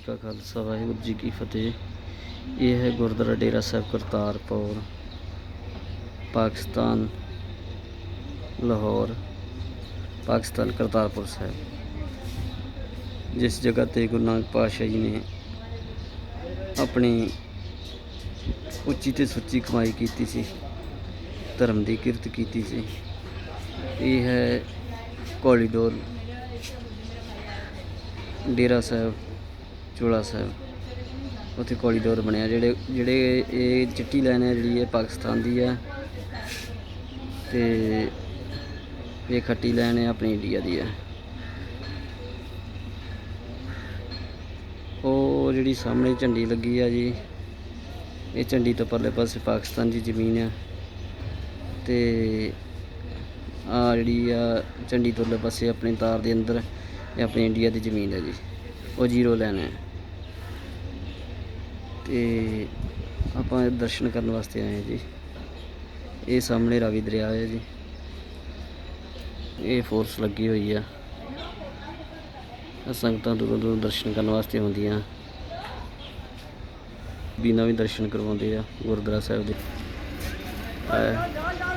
ਜੀ ਕਾ ਖਾਲਸਾ, ਵਾਹਿਗੁਰੂ ਜੀ ਕੀ ਫਤਿਹ। ਇਹ ਹੈ ਗੁਰਦੁਆਰਾ ਡੇਰਾ ਸਾਹਿਬ ਕਰਤਾਰਪੁਰ, ਪਾਕਿਸਤਾਨ, ਲਾਹੌਰ, ਪਾਕਿਸਤਾਨ ਕਰਤਾਰਪੁਰ ਸਾਹਿਬ। ਜਿਸ ਜਗ੍ਹਾ ਤੇ ਗੁਰੂ ਨਾਨਕ ਪਾਤਸ਼ਾਹ ਜੀ ਨੇ ਆਪਣੀ ਉੱਚੀ ਤੇ ਸੁੱਚੀ ਕਮਾਈ ਕੀਤੀ ਸੀ, ਧਰਮ ਦੀ ਕਿਰਤ ਕੀਤੀ ਸੀ, ਇਹ ਹੈ ਕੋਰੀਡੋਰ ਡੇਰਾ ਸਾਹਿਬ ਚੋਲਾ ਸਾਹਿਬ। ਉੱਥੇ ਕੋਰੀਡੋਰ ਬਣਿਆ, ਜਿਹੜੇ ਜਿਹੜੇ ਇਹ ਚਿੱਟੀ ਲਾਈਨ ਹੈ ਜਿਹੜੀ ਇਹ ਪਾਕਿਸਤਾਨ ਦੀ ਹੈ ਤੇ ਇਹ ਖੱਟੀ ਲਾਈਨ ਹੈ ਆਪਣੀ ਇੰਡੀਆ ਦੀ ਹੈ ਉਹ ਜਿਹੜੀ ਸਾਹਮਣੇ ਝੰਡੀ ਲੱਗੀ ਆ ਜੀ, ਇਹ ਝੰਡੀ ਤੋਂ ਪਰਲੇ ਪਾਸੇ ਪਾਕਿਸਤਾਨ ਦੀ ਜ਼ਮੀਨ ਆ। ਤੇ ਆ ਜਿਹੜੀ ਆ ਝੰਡੀ ਤੋਂ ਪਰਲੇ ਪਾਸੇ ਆਪਣੇ ਤਾਰ ਦੇ ਅੰਦਰ ਇਹ ਆਪਣੀ ਇੰਡੀਆ ਦੀ ਜ਼ਮੀਨ ਹੈ ਜੀ। ਉਹ ਜ਼ੀਰੋ ਲੈਣ ਹੈ ਤੇ ਆਪਾਂ ਦਰਸ਼ਨ ਕਰਨ ਵਾਸਤੇ ਆਏ ਹਾਂ ਜੀ। ਇਹ ਸਾਹਮਣੇ ਰਾਵੀ ਦਰਿਆ ਹੈ ਜੀ। ਇਹ ਫੋਰਸ ਲੱਗੀ ਹੋਈ ਆ। ਸੰਗਤਾਂ ਦੂਰੋਂ ਦੂਰੋਂ ਦਰਸ਼ਨ ਕਰਨ ਵਾਸਤੇ ਆਉਂਦੀਆਂ। ਬਿਨਾਂ ਵੀ ਦਰਸ਼ਨ ਕਰਵਾਉਂਦੇ ਆ ਗੁਰਦੁਆਰਾ ਸਾਹਿਬ ਦੇ। ਆਹ।